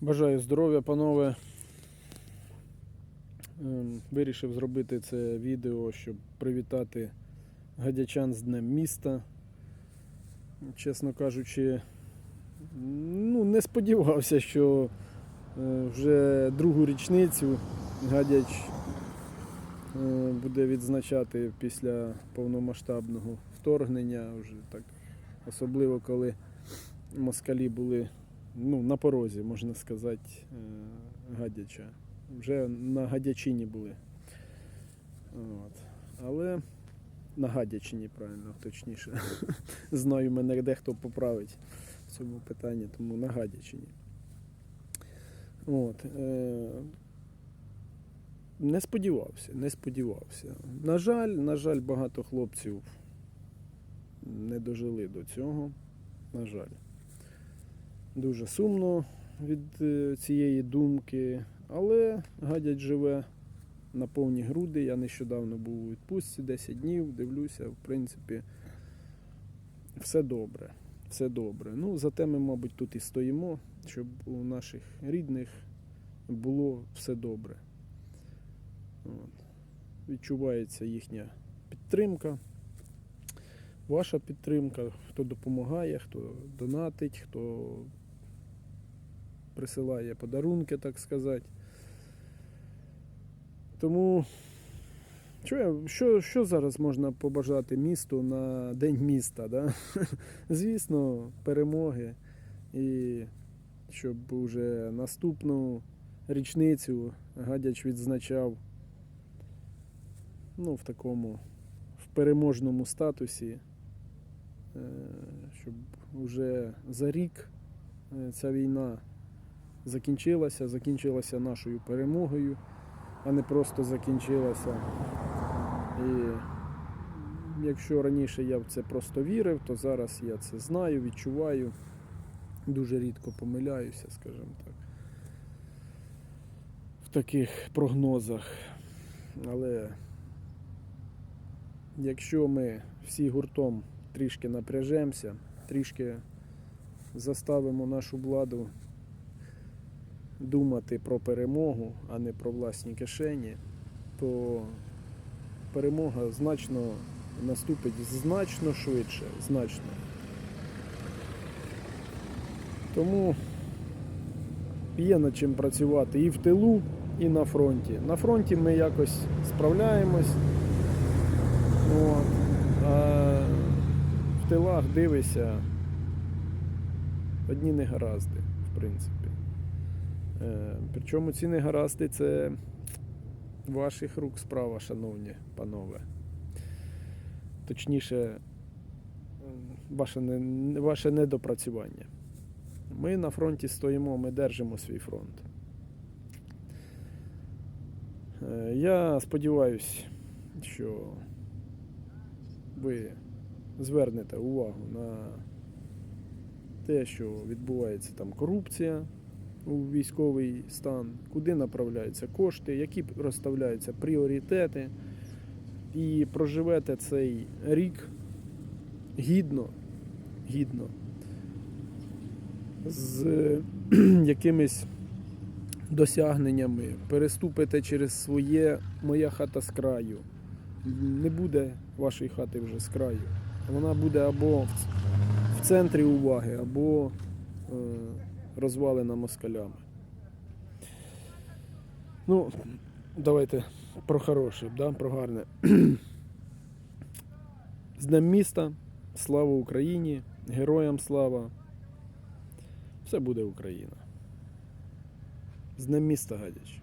Бажаю здоров'я, панове. Ем, Вирішив зробити це відео, щоб привітати гадячан з Днем міста. Чесно кажучи, ну, не сподівався, що е, вже другу річницю гадяч е, буде відзначати після повномасштабного вторгнення. Вже так, особливо коли москалі були ну, на порозі, можна сказати, е, гадяча. Вже на гадячині були. От. Але на гадячині, правильно, точніше. Знаю, мене дехто поправить в цьому питанні, тому на гадячині. От. Е, не сподівався, не сподівався. На жаль, на жаль, багато хлопців не дожили до цього. На жаль. Дуже сумно від е, цієї думки, але гадять живе на повні груди. Я нещодавно був у відпустці 10 днів, дивлюся, в принципі, все добре. Все добре. Ну, зате ми, мабуть, тут і стоїмо, щоб у наших рідних було все добре. От. Відчувається їхня підтримка. Ваша підтримка, хто допомагає, хто донатить, хто присилає подарунки, так сказати. Тому що, що, що зараз можна побажати місту на День міста? Да? Звісно, перемоги. І щоб уже наступну річницю Гадяч відзначав ну, в такому в переможному статусі, е, щоб вже за рік е, ця війна закінчилася, закінчилася нашою перемогою, а не просто закінчилася. І якщо раніше я в це просто вірив, то зараз я це знаю, відчуваю. Дуже рідко помиляюся, скажімо так, в таких прогнозах. Але якщо ми всі гуртом трішки напряжемося, трішки заставимо нашу владу думати про перемогу, а не про власні кишені, то перемога значно наступить значно швидше, значно. Тому є над чим працювати і в тилу, і на фронті. На фронті ми якось справляємось. От. А в тилах дивися одні негаразди, в принципі. Е, Причому ці негаразди це ваших рук справа, шановні панове. Точніше, ваше, не, ваше недопрацювання. Ми на фронті стоїмо, ми держимо свій фронт. Е, Я сподіваюся, що ви звернете увагу на те, що відбувається там корупція у військовий стан, куди направляються кошти, які розставляються пріоритети, і проживете цей рік гідно, гідно, з якимись досягненнями, переступите через своє моя хата з краю. Не буде вашої хати вже з краю. Вона буде або в центрі уваги, або е, розвалена москалями. Ну, давайте про хороше, да? про гарне. З Днем міста, слава Україні, героям слава. Все буде Україна. З Днем міста, гадяч.